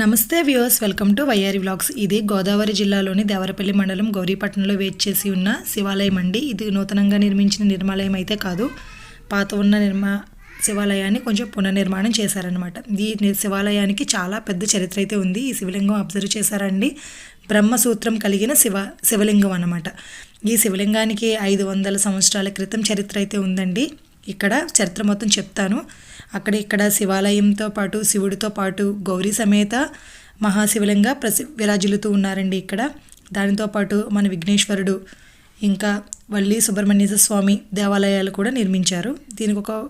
నమస్తే viewers welcome to YR vlogs. ఇది గోదావరి జిల్లాలోని దేవరపల్లి మండలం గౌరీపట్నంలో వేచి చేసి ఉన్న శివాలయం అండి. ఇది నూతనంగా నిర్మించిన నిర్మాలయం అయితే కాదు. పాత ఉన్న నిర్మా శివాలయాన్ని కొంచెం పునర్నిర్మాణం చేశారనమాట ఈ శివాలయానికి చాలా పెద్ద చరిత్ర అయితే ఉంది. ఈ శివలింగం అబ్జర్వ్ చేశారండి. బ్రహ్మసూత్రం కలిగిన శివ శివలింగం అనమాట ఈ శివలింగానికి ఐదు వందల సంవత్సరాల క్రితం చరిత్ర అయితే ఉందండి. ఇక్కడ చరిత్ర మొత్తం చెప్తాను. అక్కడ ఇక్కడ శివాలయంతో పాటు శివుడితో పాటు గౌరీ సమేత మహాశివలింగా ప్రసి విరాజిల్లుతూ ఉన్నారండి ఇక్కడ. దానితో పాటు మన విఘ్నేశ్వరుడు ఇంకా వల్లి సుబ్రహ్మణ్య స్వామి దేవాలయాలు కూడా నిర్మించారు. దీనికి ఒక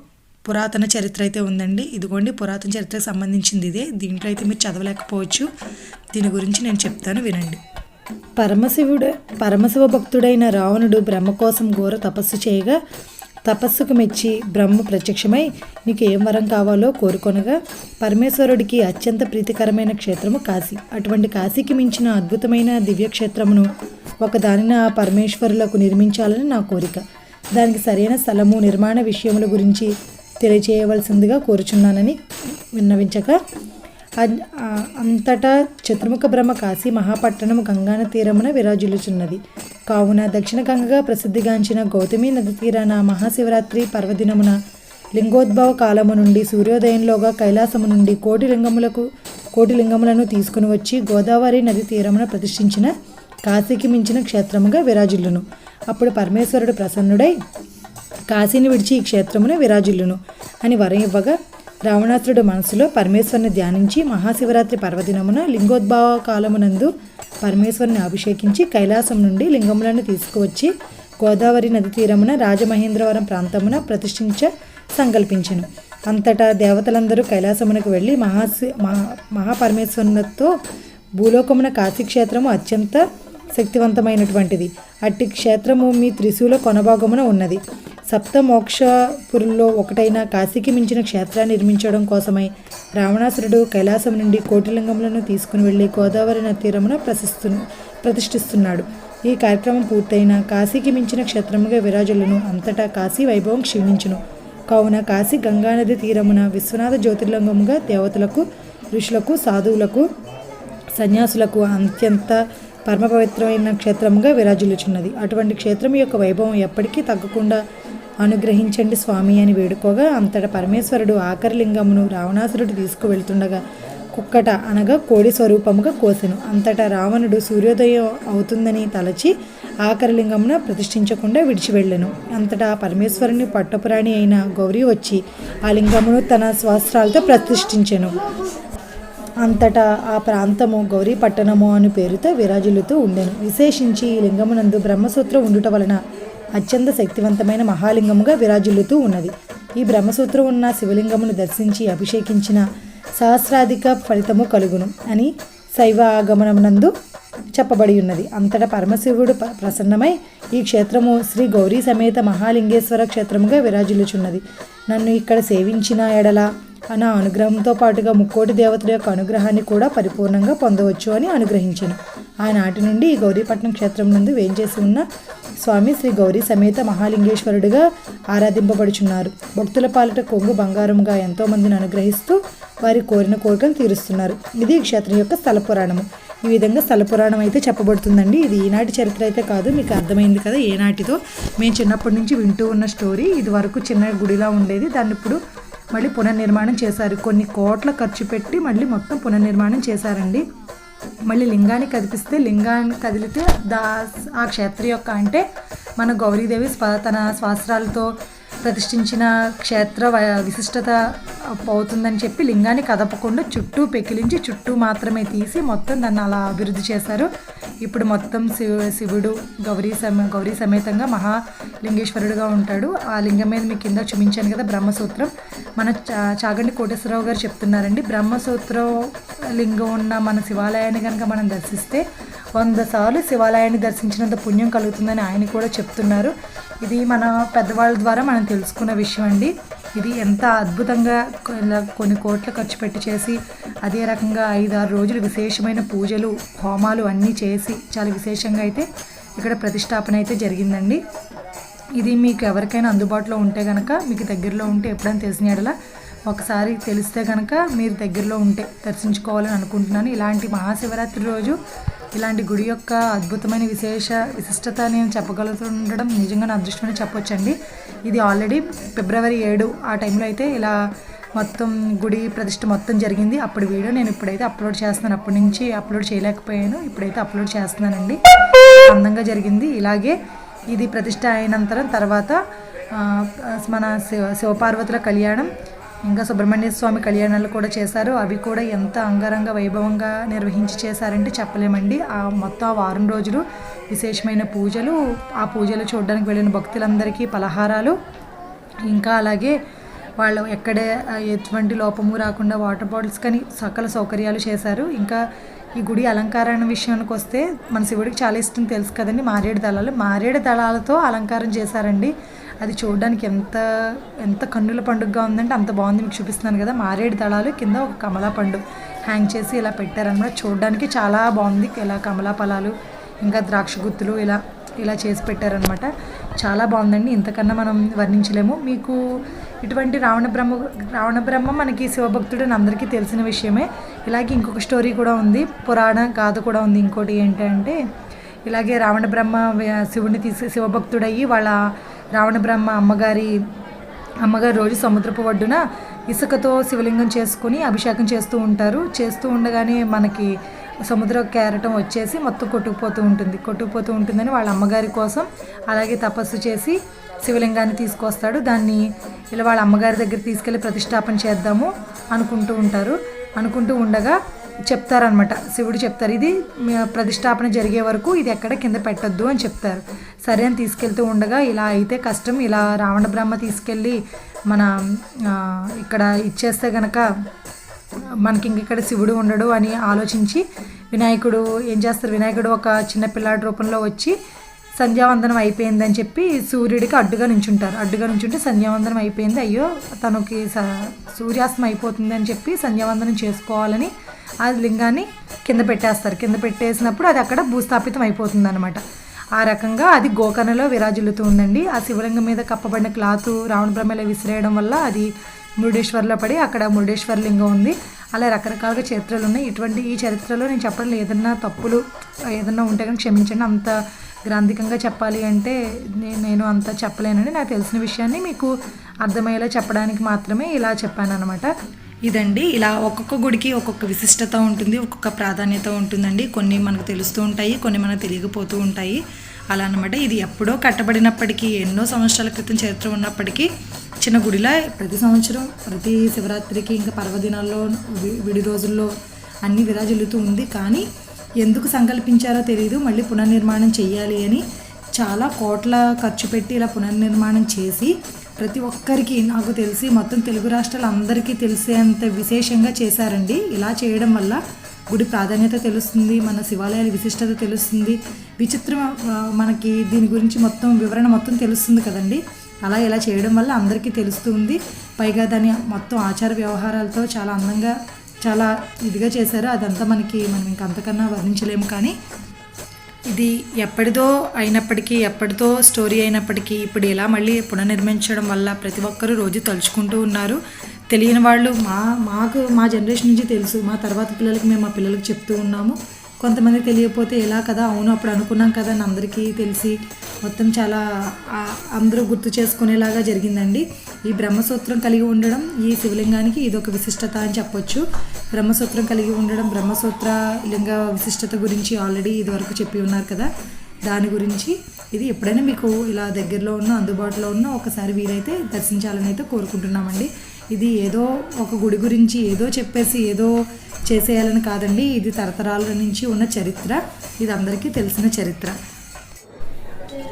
పురాతన చరిత్ర అయితే ఉందండి. ఇదిగోండి పురాతన చరిత్రకు సంబంధించింది ఇదే. దీంట్లో అయితే మీరు చదవలేకపోవచ్చు. దీని గురించి నేను చెప్తాను వినండి. పరమశివుడు పరమశివ భక్తుడైన రావణుడు బ్రహ్మ కోసం ఘోర తపస్సు చేయగా తపస్సుకు మెచ్చి బ్రహ్మ ప్రత్యక్షమై నీకు ఏం వరం కావాలో కోరుకొనగా పరమేశ్వరుడికి అత్యంత ప్రీతికరమైన క్షేత్రము కాశీ. అటువంటి కాశీకి మించిన అద్భుతమైన దివ్యక్షేత్రమును ఒకదానిన ఆ పరమేశ్వరులకు నిర్మించాలని నా కోరిక. దానికి సరైన స్థలము నిర్మాణ విషయముల గురించి తెలియచేయవలసిందిగా కోరుచున్నానని విన్నవించగా అంతటా చతుర్ముఖ బ్రహ్మ కాశీ మహాపట్టణము గంగాన తీరమున విరాజిల్లుచున్నది. కావున దక్షిణ గంగగా ప్రసిద్ధిగాంచిన గౌతమి నది తీరాన మహాశివరాత్రి పర్వదినమున లింగోద్భవ కాలము నుండి సూర్యోదయంలోగా కైలాసము నుండి కోటి లింగములకు కోటి లింగములను తీసుకుని వచ్చి గోదావరి నది తీరమున ప్రతిష్ఠించిన కాశీకి మించిన క్షేత్రముగా విరాజిల్లును. అప్పుడు పరమేశ్వరుడు ప్రసన్నుడై కాశీని విడిచి ఈ క్షేత్రమున విరాజిల్లును అని వరం ఇవ్వగా రావణాసురుడు మనసులో పరమేశ్వరుని ధ్యానించి మహాశివరాత్రి పర్వదినమున లింగోద్భవ కాలమునందు పరమేశ్వరుని అభిషేకించి కైలాసం నుండి లింగములను తీసుకువచ్చి గోదావరి నది తీరమున రాజమహేంద్రవరం ప్రాంతమున ప్రతిష్ఠించ సంకల్పించను. అంతటా దేవతలందరూ కైలాసమునకు వెళ్ళి మహాశి మహా మహాపరమేశ్వరునితో భూలోకమున కాశీక్షేత్రము అత్యంత శక్తివంతమైనటువంటిది. అట్టి క్షేత్రము మీ త్రిశూల కొనభాగమున ఉన్నది. సప్తమోక్షపురుల్లో ఒకటైన కాశీకి మించిన క్షేత్రాన్ని నిర్మించడం కోసమై రావణాసురుడు కైలాసం నుండి కోటిలింగములను తీసుకుని వెళ్ళి గోదావరి నది తీరమున ప్రశిస్తు ప్రతిష్ఠిస్తున్నాడు. ఈ కార్యక్రమం పూర్తయిన కాశీకి మించిన క్షేత్రముగా విరాజులను అంతటా కాశీ వైభవం క్షీణించును. కావున కాశీ గంగానది తీరమున విశ్వనాథ జ్యోతిర్లింగముగా దేవతలకు ఋషులకు సాధువులకు సన్యాసులకు అత్యంత పరమ పవిత్రమైన క్షేత్రముగా విరాజిల్లుచున్నది. అటువంటి క్షేత్రం యొక్క వైభవం ఎప్పటికీ తగ్గకుండా అనుగ్రహించండి స్వామి అని వేడుకోగా అంతట పరమేశ్వరుడు ఆఖరి లింగమును రావణాసురుడు తీసుకువెళ్తుండగా కుక్కట అనగా కోడి స్వరూపముగా కోసెను. అంతటా రావణుడు సూర్యోదయం అవుతుందని తలచి ఆఖరిలింగమున ప్రతిష్ఠించకుండా విడిచి వెళ్ళెను అంతటా పరమేశ్వరుని పట్టపురాణి అయిన గౌరీ వచ్చి ఆ లింగమును తన స్వస్త్రాలతో ప్రతిష్ఠించెను. అంతటా ఆ ప్రాంతము గౌరీ పట్టణము అను పేరుతో విరాజులుతూ ఉండెను. విశేషించి ఈ లింగమునందు బ్రహ్మసూత్రం ఉండుట వలన అత్యంత శక్తివంతమైన మహాలింగముగా విరాజిల్లుతూ ఉన్నది. ఈ బ్రహ్మసూత్రం ఉన్న శివలింగమును దర్శించి అభిషేకించిన సహస్రాధిక ఫలితము కలుగును అని శైవ ఆగమనమునందు చెప్పబడి ఉన్నది. అంతటా పరమశివుడు ప్రసన్నమై ఈ క్షేత్రము శ్రీ గౌరీ సమేత మహాలింగేశ్వర క్షేత్రముగా విరాజిల్లుచున్నది. నన్ను ఇక్కడ సేవించిన ఎడల నా అనుగ్రహంతో పాటుగా ముక్కోటి దేవతల యొక్క అనుగ్రహాన్ని కూడా పరిపూర్ణంగా పొందవచ్చు అని అనుగ్రహించాను. ఆనాటి నుండి ఈ గౌరీపట్నం క్షేత్రం నందు వేంచేసి ఉన్న స్వామి శ్రీ గౌరీ సమేత మహాలింగేశ్వరుడిగా ఆరాధింపబడుచున్నారు. భక్తుల పాలిట కొంగు బంగారంగా ఎంతో మందిని అనుగ్రహిస్తూ వారి కోరిన కోరికను తీరుస్తున్నారు. ఇది క్షేత్రం యొక్క స్థల పురాణము. ఈ విధంగా స్థల పురాణం అయితే చెప్పబడుతుందండి. ఇది ఈనాటి చరిత్ర అయితే కాదు మీకు అర్థమైంది కదా ఏనాటిదో. మేము చిన్నప్పటి నుంచి వింటూ ఉన్న స్టోరీ ఇది వరకు చిన్న గుడిలా ఉండేది. దాన్ని ఇప్పుడు మళ్ళీ పునర్నిర్మాణం చేశారు. కొన్ని కోట్ల ఖర్చు పెట్టి మళ్ళీ మొత్తం పునర్నిర్మాణం చేశారండి. మళ్ళీ లింగాన్ని కదిపిస్తే లింగాన్ని కదిలితే దా ఆ క్షేత్ర యొక్క అంటే మన గౌరీదేవి స్వ తన స్వాస్త్రాలతో ప్రతిష్ఠించిన క్షేత్ర విశిష్టత అవుతుందని చెప్పి లింగాన్ని కదపకుండా చుట్టూ పెకిలించి చుట్టూ మాత్రమే తీసి మొత్తం దాన్ని అలా అభివృద్ధి చేశారు. ఇప్పుడు మొత్తం శివ శివుడు గౌరీ సమ గౌరీ సమేతంగా మహాలింగేశ్వరుడుగా ఉంటాడు. ఆ లింగం మీద మీకు కింద చూపించాను కదా బ్రహ్మసూత్రం. మన చా చాగండి కోటేశ్వరరావు గారు చెప్తున్నారండి బ్రహ్మసూత్రం లింగం ఉన్న మన శివాలయాన్ని కనుక మనం దర్శిస్తే వంద సార్లు శివాలయాన్ని దర్శించినంత పుణ్యం కలుగుతుందని ఆయన కూడా చెప్తున్నారు. ఇది మన పెద్దవాళ్ళ ద్వారా మనం తెలుసుకున్న విషయం అండి ఇది ఎంత అద్భుతంగా కొన్ని కోట్ల ఖర్చు పెట్టి చేసి అదే రకంగా ఐదారు రోజులు విశేషమైన పూజలు హోమాలు అన్నీ చేసి చాలా విశేషంగా అయితే ఇక్కడ ప్రతిష్టాపన అయితే జరిగిందండి. ఇది మీకు ఎవరికైనా అందుబాటులో ఉంటే కనుక మీకు దగ్గరలో ఉంటే ఎప్పుడైనా తెలిసిన ఎడలా ఒకసారి తెలిస్తే కనుక మీరు దగ్గరలో ఉంటే దర్శించుకోవాలని అనుకుంటున్నాను. ఇలాంటి మహాశివరాత్రి రోజు ఇలాంటి గుడి యొక్క అద్భుతమైన విశేష విశిష్టత నేను చెప్పగలుగుతుండడం నిజంగా నా అదృష్టమని చెప్పొచ్చండి. ఇది ఆల్రెడీ ఫిబ్రవరి ఏడు ఆ టైంలో అయితే ఇలా మొత్తం గుడి ప్రతిష్ట మొత్తం జరిగింది. అప్పుడు వీడియో నేను ఇప్పుడైతే అప్లోడ్ చేస్తున్నాను. అప్పటి నుంచి అప్లోడ్ చేయలేకపోయాను. ఇప్పుడైతే అప్లోడ్ చేస్తున్నానండి. అందంగా జరిగింది. ఇలాగే ఇది ప్రతిష్ట అయినంతరం తర్వాత మన శివ శివపార్వతుల కళ్యాణం ఇంకా సుబ్రహ్మణ్య స్వామి కళ్యాణాలు కూడా చేశారు. అవి కూడా ఎంత అంగరంగ వైభవంగా నిర్వహించి చేశారంటే చెప్పలేమండి. ఆ మొత్తం ఆ వారం రోజులు విశేషమైన పూజలు ఆ పూజలు చూడడానికి వెళ్ళిన భక్తులందరికీ పలహారాలు. ఇంకా అలాగే వాళ్ళు ఎక్కడే ఎటువంటి లోపము రాకుండా వాటర్ బాటిల్స్ కానీ సకల సౌకర్యాలు చేశారు. ఇంకా ఈ గుడి అలంకారణ విషయానికి వస్తే మన శివుడికి చాలా ఇష్టం తెలుసు కదండి. మారేడు దళాలు మారేడు దళాలతో అలంకారం చేశారండి. అది చూడడానికి ఎంత ఎంత కన్నుల పండుగగా ఉందంటే అంత బాగుంది. మీకు చూపిస్తున్నాను కదా మారేడు దళాలు కింద ఒక కమలా పండు హ్యాంగ్ చేసి ఇలా పెట్టారనమాట చూడడానికి చాలా బాగుంది. ఇలా కమలా ఫలాలు ఇంకా ద్రాక్ష గుత్తులు ఇలా ఇలా చేసి పెట్టారనమాట చాలా బాగుందండి. ఇంతకన్నా మనం వర్ణించలేము. మీకు ఇటువంటి రావణ బ్రహ్మ రావణ బ్రహ్మ మనకి శివభక్తుడు అని అందరికీ తెలిసిన విషయమే. ఇలాగే ఇంకొక స్టోరీ కూడా ఉంది. పురాణ గాథ కూడా ఉంది. ఇంకోటి ఏంటంటే ఇలాగే రావణ బ్రహ్మ వ- శివుడిని తీసి శివభక్తుడయ్యి వాళ్ళ రావణ బ్రహ్మ అమ్మగారి అమ్మగారు రోజు సముద్రపు ఒడ్డున ఇసుకతో శివలింగం చేసుకుని అభిషేకం చేస్తూ ఉంటారు. చేస్తూ ఉండగానే మనకి సముద్ర కేరటం వచ్చేసి మొత్తం కొట్టుకుపోతూ ఉంటుంది. కొట్టుకుపోతూ ఉంటుందని వాళ్ళ అమ్మగారి కోసం అలాగే తపస్సు చేసి శివలింగాన్ని తీసుకొస్తాడు. దాన్ని ఇలా వాళ్ళ అమ్మగారి దగ్గర తీసుకెళ్ళి ప్రతిష్టాపన చేద్దాము అనుకుంటూ ఉంటారు. అనుకుంటూ ఉండగా చెప్తారనమాట శివుడు చెప్తారు ఇది ప్రతిష్టాపన జరిగే వరకు ఇది ఎక్కడ కింద పెట్టొద్దు అని చెప్తారు. సరే అని తీసుకెళ్తూ ఉండగా ఇలా అయితే కష్టం ఇలా రావణ బ్రహ్మ తీసుకెళ్ళి మన ఇక్కడ ఇచ్చేస్తే గనక మనకి ఇక్కడ శివుడు ఉండడు అని ఆలోచించి వినాయకుడు ఏం చేస్తారు? వినాయకుడు ఒక చిన్న పిల్లాడి రూపంలో వచ్చి సంధ్యావందనం అయిపోయిందని చెప్పి సూర్యుడికి అడ్డుగా నుంచుంటారు. అడ్డుగా నుంచుంటే సంధ్యావందనం అయిపోయింది. అయ్యో తనకి స- సూర్యాస్తం అయిపోతుంది అని చెప్పి సంధ్యావందనం చేసుకోవాలని ఆ లింగాన్ని కింద పెట్టేస్తారు. కింద పెట్టేసినప్పుడు అది అక్కడ భూస్థాపితం అయిపోతుంది అనమాట ఆ రకంగా అది గోకర్ణలో విరాజిల్లుతూ ఉందండి. ఆ శివలింగం మీద కప్పబడిన క్లాత్ రావణ బ్రహ్మలో విసిరేయడం వల్ల అది మురుడేశ్వర్లో పడి అక్కడ మురుడేశ్వర లింగం ఉంది. అలా రకరకాలుగా చరిత్రలు ఉన్నాయి ఇటువంటి ఈ చరిత్రలో నేను చెప్పడం లేదు, ఏదన్నా తప్పులు ఏదన్నా ఉంటే కానీ క్షమించండి. అంత గ్రాంధికంగా చెప్పాలి అంటే నేను అంత చెప్పలేనని నాకు తెలిసిన విషయాన్ని మీకు అర్థమయ్యేలా చెప్పడానికి మాత్రమే ఇలా చెప్పాను అనమాట ఇదండి. ఇలా ఒక్కొక్క గుడికి ఒక్కొక్క విశిష్టత ఉంటుంది ఒక్కొక్క ప్రాధాన్యత ఉంటుందండి. కొన్ని మనకు తెలుస్తూ ఉంటాయి కొన్ని మనకు తెలియకపోతూ ఉంటాయి. అలా అనమాట ఇది ఎప్పుడో కట్టబడినప్పటికీ ఎన్నో సంవత్సరాల క్రితం చరిత్ర ఉన్నప్పటికీ చిన్న గుడిలా ప్రతి సంవత్సరం ప్రతి శివరాత్రికి ఇంకా పర్వదినాల్లో విడి రోజుల్లో అన్ని విరాజిల్లుతూ ఉంది. కానీ ఎందుకు సంకల్పించారో తెలియదు మళ్ళీ పునర్నిర్మాణం చేయాలి అని చాలా కోట్ల ఖర్చు పెట్టి ఇలా పునర్నిర్మాణం చేసి ప్రతి ఒక్కరికి నాకు తెలిసి మొత్తం తెలుగు రాష్ట్రాలు అందరికీ తెలిసేంత విశేషంగా చేశారండి. ఇలా చేయడం వల్ల గుడి ప్రాధాన్యత తెలుస్తుంది మన శివాలయాల విశిష్టత తెలుస్తుంది. విచిత్రం మనకి దీని గురించి మొత్తం వివరణ మొత్తం తెలుస్తుంది కదండి. అలా ఇలా చేయడం వల్ల అందరికీ తెలుస్తుంది. పైగా దాని మొత్తం ఆచార వ్యవహారాలతో చాలా అందంగా చాలా ఇదిగా చేశారు. అదంతా మనకి మనం ఇంకంతకన్నా వర్ణించలేము కానీ ఇది ఎప్పటిదో అయినప్పటికీ ఎప్పటితో స్టోరీ అయినప్పటికీ ఇప్పుడు ఇలా మళ్ళీ పునర్నిర్మించడం వల్ల ప్రతి ఒక్కరూ రోజు తలుచుకుంటూ ఉన్నారు. తెలియని వాళ్ళు మా మాకు మా జనరేషన్ నుంచి తెలుసు. మా తర్వాత పిల్లలకి మేము మా పిల్లలకి చెప్తూ ఉన్నాము. కొంతమంది తెలియకపోతే ఎలా కదా? అవును అప్పుడు అనుకున్నాం కదా అని అందరికీ తెలిసి మొత్తం చాలా అందరూ గుర్తు చేసుకునేలాగా జరిగిందండి. ఈ బ్రహ్మసూత్రం కలిగి ఉండడం ఈ శివలింగానికి ఇది ఒక విశిష్టత అని చెప్పొచ్చు. బ్రహ్మసూత్రం కలిగి ఉండడం బ్రహ్మసూత్ర లింగ విశిష్టత గురించి ఆల్రెడీ ఇదివరకు చెప్పి ఉన్నారు కదా. దాని గురించి ఇది ఎప్పుడైనా మీకు ఇలా దగ్గరలో ఉన్న అందుబాటులో ఉన్న ఒకసారి వీలైతే దర్శించాలని అయితే కోరుకుంటున్నామండి. ఇది ఏదో ఒక గుడి గురించి ఏదో చెప్పేసి ఏదో చేసేయాలని కాదండి. ఇది తరతరాల నుంచి ఉన్న చరిత్ర. ఇది అందరికీ తెలిసిన చరిత్ర.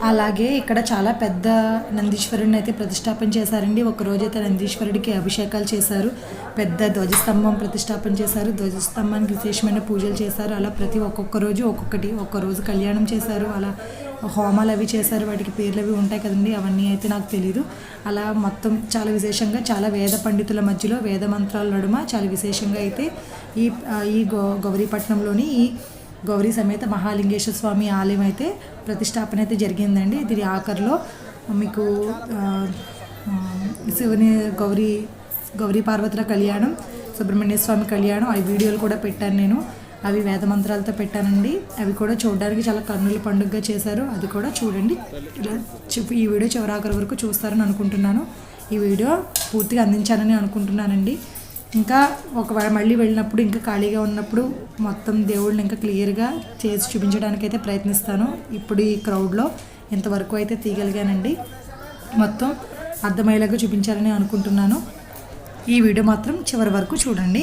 అలాగే ఇక్కడ చాలా పెద్ద నందీశ్వరుడిని అయితే ప్రతిష్టాపన చేశారండి. ఒకరోజు అయితే నందీశ్వరుడికి అభిషేకాలు చేశారు. పెద్ద ధ్వజస్తంభం ప్రతిష్టాపన చేశారు. ధ్వజస్తంభానికి విశేషమైన పూజలు చేశారు. అలా ప్రతి ఒక్కొక్క రోజు ఒక్కొక్కటి ఒక్క రోజు కళ్యాణం చేశారు. అలా హోమాలు అవి చేశారు వాటికి పేర్లు అవి ఉంటాయి కదండి అవన్నీ అయితే నాకు తెలీదు. అలా మొత్తం చాలా విశేషంగా చాలా వేద పండితుల మధ్యలో వేద మంత్రాల నడుమ చాలా విశేషంగా అయితే ఈ ఈ గౌ గౌరీపట్నంలోని ఈ గౌరీ సమేత మహాలింగేశ్వర స్వామి ఆలయం అయితే ప్రతిష్టాపన అయితే జరిగిందండి. ఇది ఆఖరిలో మీకు శివుని గౌరీ గౌరీ పార్వతుల కళ్యాణం సుబ్రహ్మణ్య స్వామి కళ్యాణం ఆ వీడియోలు కూడా పెట్టాను నేను. అవి వేద మంత్రాలతో పెట్టానండి. అవి కూడా చూడడానికి చాలా కన్నుల పండుగగా చేశారు. అది కూడా చూడండి. ఈ వీడియో చివరాఖరి వరకు చూస్తారని అనుకుంటున్నాను. ఈ వీడియో పూర్తిగా అందించానని అనుకుంటున్నానండి. ఇంకా ఒకవేళ మళ్ళీ వెళ్ళినప్పుడు ఇంకా ఖాళీగా ఉన్నప్పుడు మొత్తం దేవుళ్ళని ఇంకా క్లియర్గా చేసి చూపించడానికి అయితే ప్రయత్నిస్తాను. ఇప్పుడు ఈ క్రౌడ్లో ఇంతవరకు అయితే తీయగలిగానండి. మొత్తం అర్థమయ్యేలాగా చూపించాలని అనుకుంటున్నాను. ఈ వీడియో మాత్రం చివరి వరకు చూడండి.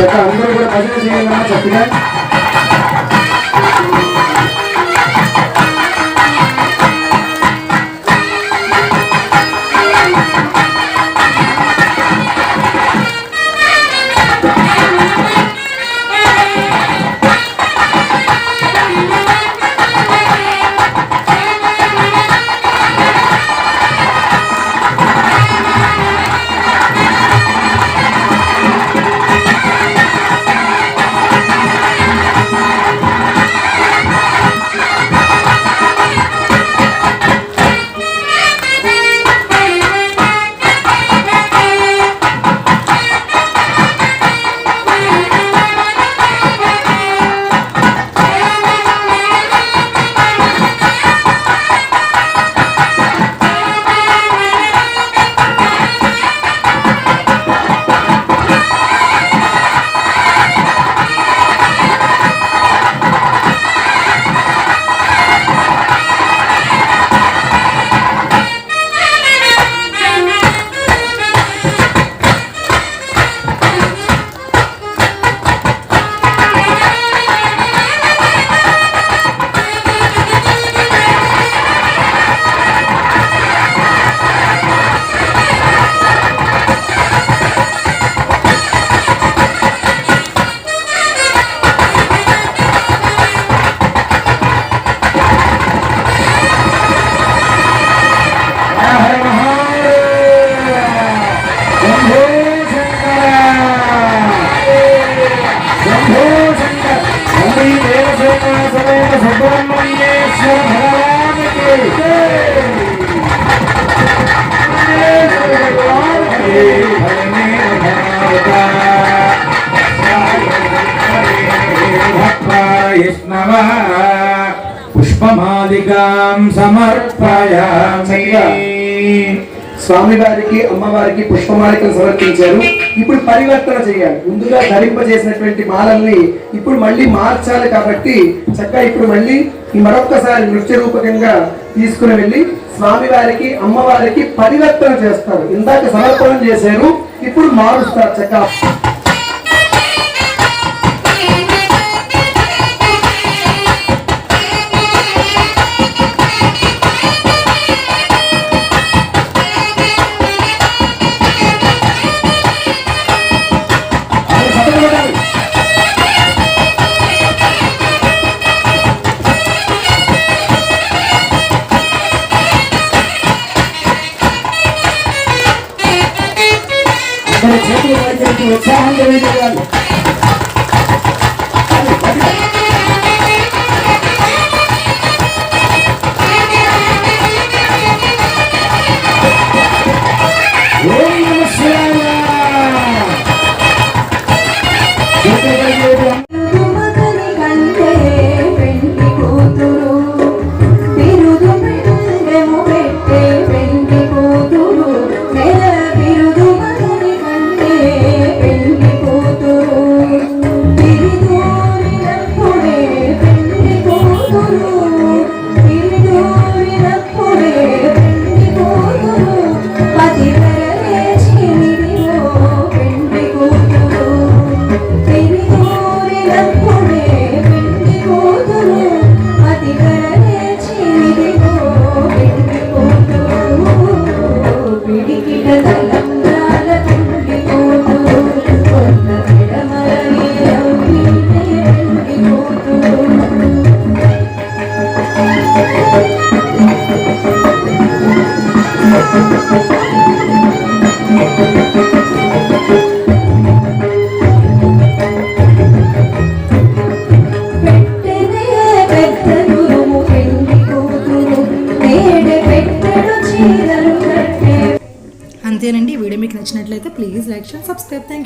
చక్క అందరూ కూడా భజన చేయాలన్నా చక్కగా పుష్పమాలికాం సమర్పయామి. స్వామి వారికి అమ్మవారికి పుష్పమాలికలు సమర్పించారు. ఇప్పుడు పరివర్తన చేయాలి. ముందుగా ధరింపజేసినటువంటి మాలల్ని ఇప్పుడు మళ్ళీ మార్చాలి కాబట్టి చక్కగా ఇప్పుడు మళ్ళీ ఈ మరొక్కసారి నృత్య రూపకంగా తీసుకుని వెళ్ళి స్వామివారికి అమ్మవారికి పరివర్తన చేస్తారు. ఇందాక సమర్పణం చేశారు. ఇప్పుడు మారుస్తారు చక్కగా. I'm gonna do it. Time to